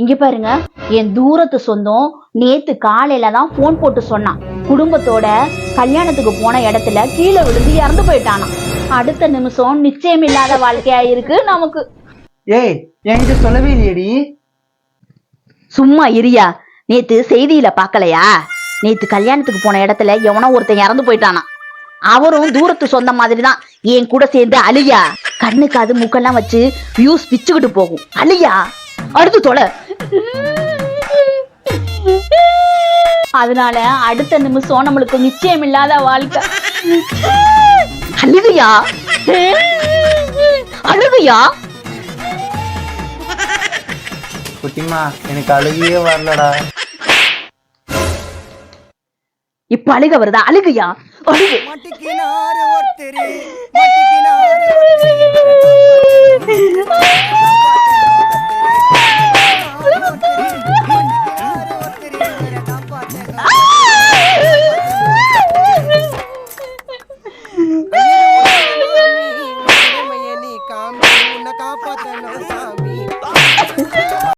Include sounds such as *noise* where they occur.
இங்க பாருங்க என் தூரத்து சொந்தம் நேத்து காலையில தான் போன் போட்டு சொன்னான். குடும்பத்தோட கல்யாணத்துக்கு போன இடத்துல கீழே விழுந்து இறந்து போயிட்டானாம் அடுத்த நிமிஷம் நிச்சயம் இல்லாத வாழ்க்கையா இருக்கு நமக்கு. ஏய் என்கிட்ட சொல்லவே இல்லையடி. சும்மா இரியா நேத்து செய்தியில பாக்கலையா? நேத்து கல்யாணத்துக்கு போன இடத்துல எவனோ ஒருத்தன் இறந்து போயிட்டானா. அவரும் தூரத்து சொந்த மாதிரி தான் என் கூட சேர்ந்து அழியா கண்ணுக்கு அது மூக்கெல்லாம் வச்சு வியூஸ் பிச்சுக்கிட்டு போகும். அழியா அடுத்து தொலை. அதனால அடுத்த நிமிஷம் நம்மளுக்கு நிச்சயம் இல்லாத வாழ்க்கை. அழுகையா? அழுகையா? குட்டிமா எனக்கு அழுகியே வரலடா. இப்ப அழுக வருதா? அழுகையா? அழுகு capa até sabe. *laughs*